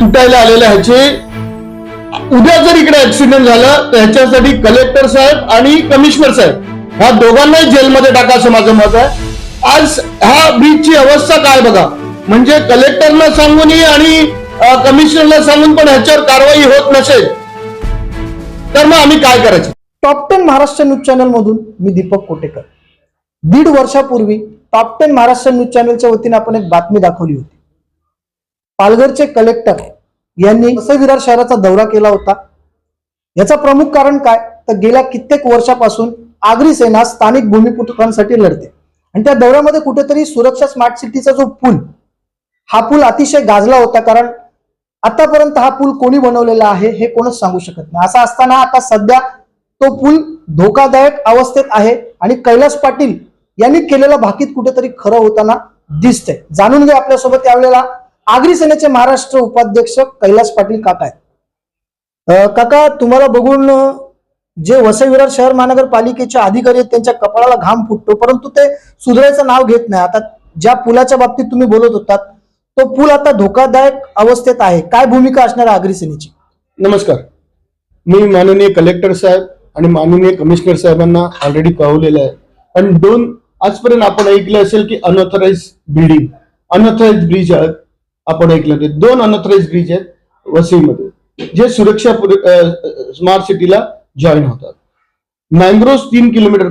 तुटायला आलेल्या ह्याचे. उद्या जर इकडे ऍक्सिडेंट झाला तर ह्याच्यासाठी कलेक्टर साहेब आणि कमिशनर साहेब ह्या दोघांनाही जेलमध्ये टाका असं माझं मत आहे. आज ह्या ब्रिजची अवस्था काय बघा. म्हणजे कलेक्टरला सांगूनही आणि कमिशनरला सांगून पण ह्याच्यावर कारवाई होत नसेल. तर मग आम्ही काय करायचं? Top ten Maharashtra news channel मधून मी दीपक कोटेकर. दीड वर्षापूर्वी टॉप टेन महाराष्ट्र न्यूज चॅनलच्या वतीने आपण एक बातमी दाखवली होती. पालघरचे कलेक्टर यांनी विरार शहराचा दौरा केला होता. याचा प्रमुख कारण काय? तर गेल्या कित्येक वर्षापासून आगरी सेना स्थानिक भूमिपुत्रांसाठी लढते. आणि त्या दौऱ्यामध्ये कुठेतरी सुरक्षा स्मार्ट सिटीचा जो पूल हा पूल अतिशय गाजला होता कारण आतापर्यंत हा पूल कोणी बनवलेला आहे हे कोणच सांगू शकत नाही. असं असताना आता सध्या तो पूल धोकादायक अवस्थेत आहे आणि कैलास पाटील यांनी केलेलं भाकीत कुठेतरी खरं होताना दिसतंय. जाणून घ्या आपल्यासोबत यावेळेला आगरी सेनेचे महाराष्ट्र उपाध्यक्ष कैलास पाटील काका आहेत. काका तुम्हाला बघून जे वसई विरार शहर महानगरपालिकेचे अधिकारी आहेत त्यांच्या कपाळाला घाम फुटतो परंतु ते सुधारायचं नाव घेत नाही. आता ज्या पुलाच्या बाबतीत तुम्ही बोलत होतात तो पूल आता धोकादायक अवस्थेत आहे. काय भूमिका असणार आगरी सेनेची? नमस्कार. मी माननीय कलेक्टर साहेब आणि माननीय कमिशनर साहेबांना ऑलरेडी कळवलेलं आहे. पण दोन आजपर्यंत आपण ऐकलं असेल की अनऑथराइज बिल्डिंग अनऑथराइज ब्रिज आहे. आपण ऐकलं ते. दोन अनऑथराइज ब्रिज आहेत वसईमध्ये जे सुरक्षा स्मार्ट सिटीला जॉईन होतात. मँग्रोव्ह तीन किलोमीटर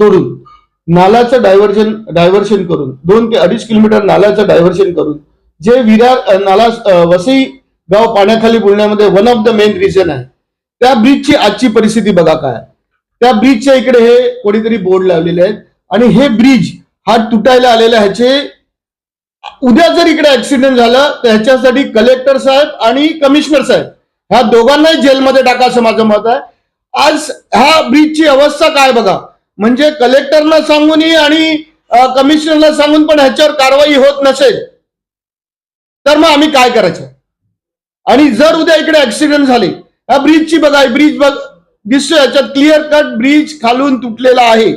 तोडून नालाचं डायव्हर्जन डायव्हर्शन करून दोन ते अडीच किलोमीटर नालाचं डायव्हर्शन करून जे विरार नाला वसई गाव पाण्याखाली बोलण्यामध्ये one of the main reason आहे. त्या ब्रिजची आजची परिस्थिती बघा काय. त्या ब्रिजच्या इकडे हे कोणीतरी बोर्ड लावलेले आहेत. आणि हे ब्रिज हा तुटायला आलेला ह्याचे उद्या जर इकडे ऍक्सिडेंट झाला तर ह्याच्यासाठी कलेक्टर साहेब आणि कमिशनर साहेब ह्या दोघांनाही जेलमध्ये टाका असं माझं मत आहे. आज ह्या ब्रिजची अवस्था काय बघा? म्हणजे कलेक्टरना सांगूनही आणि कमिशनरला सांगून पण ह्याच्यावर कारवाई होत नसेल तर मग आम्ही काय करायचं? आणि जर उद्या इकडे ऍक्सिडेंट झाले ह्या ब्रिजची बघा ब्रिज बघ दिसतोय याच्यात क्लिअर कट ब्रिज खालून तुटलेला आहे.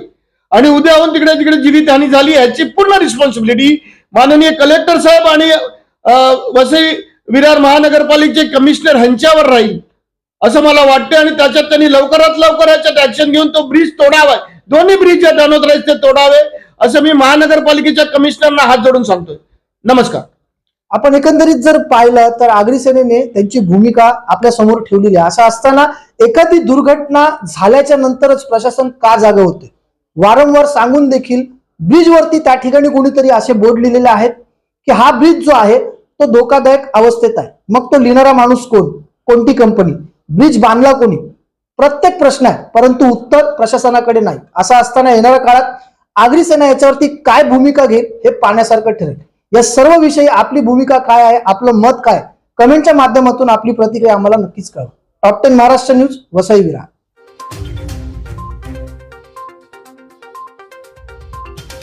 आणि उद्याहून तिकडे तिकडे जीवितहानी झाली ह्याची पूर्ण रिस्पॉन्सिबिलिटी माननीय कलेक्टर साहेब आणि वसई विरार महानगरपालिकेचे कमिशनर ह्यांच्यावर राहील असं मला वाटतं आणि त्याच्यात त्यांनी लवकरात लवकर याच्यात ऍक्शन घेऊन तो ब्रिज तोडावा. दोन्ही ब्रिज आहेत अनोथराईज ते तोडावे असं मी महानगरपालिकेच्या कमिशनरना हात जोडून सांगतोय. नमस्कार. आपण एकंदरीत जर पाहिलं तर आगरी सेनेने त्यांची भूमिका आपल्यासमोर ठेवलेली आहे. असं असताना एखादी दुर्घटना झाल्याच्या नंतरच प्रशासन का जागं होते? वारंवार सांगून देखील ब्रिजवरती त्या ठिकाणी कोणीतरी असे बोर्ड लिहिलेले आहेत की हा ब्रिज जो आहे तो धोकादायक अवस्थेत आहे. मग तो लिहिणारा माणूस कोण? कोणती कंपनी ब्रिज बांधला कोणी? प्रत्येक प्रश्न आहे परंतु उत्तर प्रशासनाकडे नाही. असा असताना येणाऱ्या काळात आगरी सेना याच्यावरती काय भूमिका घेईल हे पाहण्यासारखं ठरेल. या सर्व विषयी आपली भूमिका काय आहे आपलं मत काय कमेंटच्या माध्यमातून आपली प्रतिक्रिया आम्हाला नक्कीच कळवा. Top ten Maharashtra news Vasai Virar